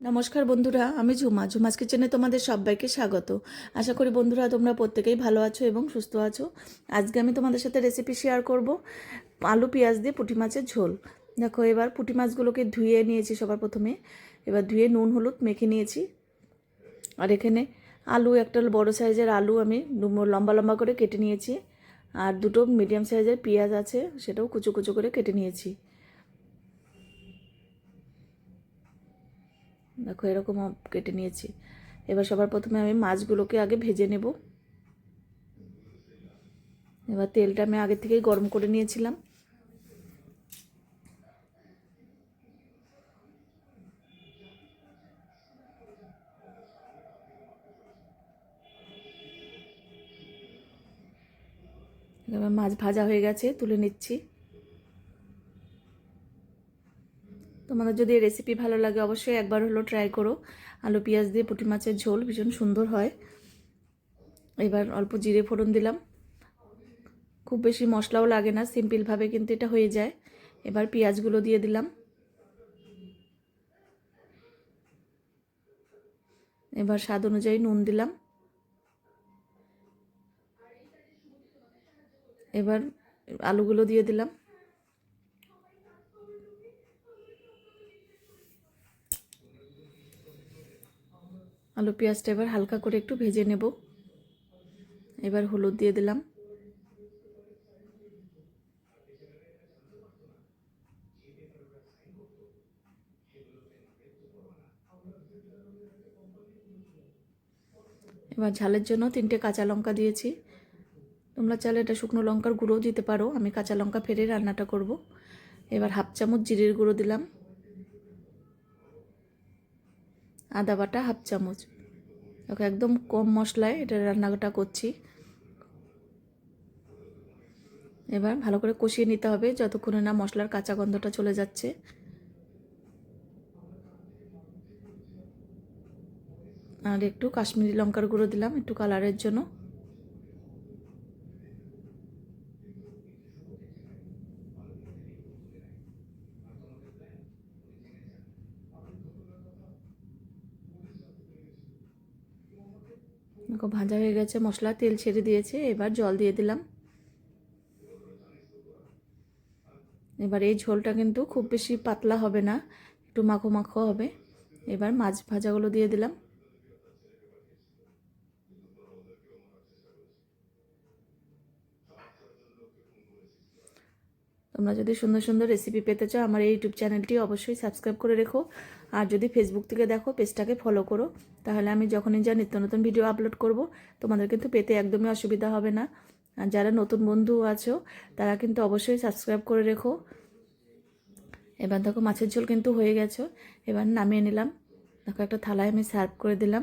নমস্কার বন্ধুরা, আমি ঝুমা। ঝুমাস কিচেনে তোমাদের সবাইকে স্বাগত। আশা করি বন্ধুরা তোমরা প্রত্যেকেই ভালো আছো এবং সুস্থ আছো। আজকে আমি তোমাদের সাথে রেসিপি শেয়ার করব। আলু, পেঁয়াজ দিয়ে পুঁটি মাছের ঝোল। দেখো, এবার পুঁটি মাছগুলোকে ধুয়ে নিয়েছি সবার প্রথমে। এবার ধুয়ে নুন, হলুদ মেখে নিয়েছি। আর এখানে আলু, একটা বড় সাইজের আলু আমি লম্বা লম্বা করে কেটে নিয়েছি। আর দুটো মিডিয়াম সাইজের পেঁয়াজ আছে, সেটাও কুচো কুচো করে কেটে নিয়েছি। দেখো, এরকম কেটে নিয়েছি। এবার সবার প্রথমে আমি মাছগুলোকে আগে ভেজে নেব। এবার তেলটা আমি আগে থেকেই গরম করে নিয়েছিলাম। এবার মাছ ভাজা হয়ে গেছে, তুলে নিচ্ছি। তোমাদের যদি রেসিপি ভালো লাগে, অবশ্যই একবার হলো ট্রাই করো। আলু, পেঁয়াজ দিয়ে পুঁটি মাছের ঝোল ভীষণ সুন্দর হয়। এবার অল্প জিরে ফোড়ন দিলাম। খুব বেশি মশলাও লাগে না সিম্পলভাবে কিন্তু এটা হয়ে যায়। এবার পেঁয়াজগুলো দিয়ে দিলাম। এবার স্বাদ অনুযায়ী নুন দিলাম। এবার আলুগুলো দিয়ে দিলাম। আলু পেঁয়াজটা এবার হালকা করে একটু ভেজে নেব। এবার হলুদ দিয়ে দিলাম। এবার ঝালের জন্য তিনটে কাঁচা লঙ্কা দিয়েছি। তোমরা চাইলে এটা শুকনো লঙ্কার গুঁড়োও দিতে পারো। আমি কাঁচা লঙ্কা ফেরে রান্নাটা করব। এবার হাফ চামচ জিরের গুঁড়ো দিলাম। আদা বাটা হাফ চামচ। ওকে, একদম কম মশলায় এটা রান্নাটা করছি। এবার ভালো করে কষিয়ে নিতে হবে যতক্ষণে না মশলার কাঁচা গন্ধটা চলে যাচ্ছে। আর একটু কাশ্মীরি লঙ্কার গুঁড়ো দিলাম একটু কালারের জন্য। দেখো, ভাজা হয়ে গেছে, মশলা, তেল ছেড়ে দিয়েছে, এবার জল দিয়ে দিলাম। এবার এই ঝোলটা কিন্তু খুব বেশি পাতলা হবে না, একটু মাখো মাখো হবে। এবার মাছ ভাজাগুলো দিয়ে দিলাম। তোমরা যদি সুন্দর সুন্দর রেসিপি পেতে চাও, আমার এই ইউটিউব চ্যানেলটি অবশ্যই সাবস্ক্রাইব করে রেখো। আর যদি ফেসবুক থেকে দেখো পেজটাকে ফলো করো। তাহলে আমি যখনই যা নিত্য নতুন ভিডিও আপলোড করব, তোমাদের কিন্তু পেতে একদমই অসুবিধা হবে না। আর যারা নতুন বন্ধু আছো, তারা কিন্তু অবশ্যই সাবস্ক্রাইব করে রেখো। এবার দেখো, মাছের ঝোল কিন্তু হয়ে গেছে। এবার নামিয়ে নিলাম। দেখো, একটা থালায় আমি সার্ভ করে দিলাম।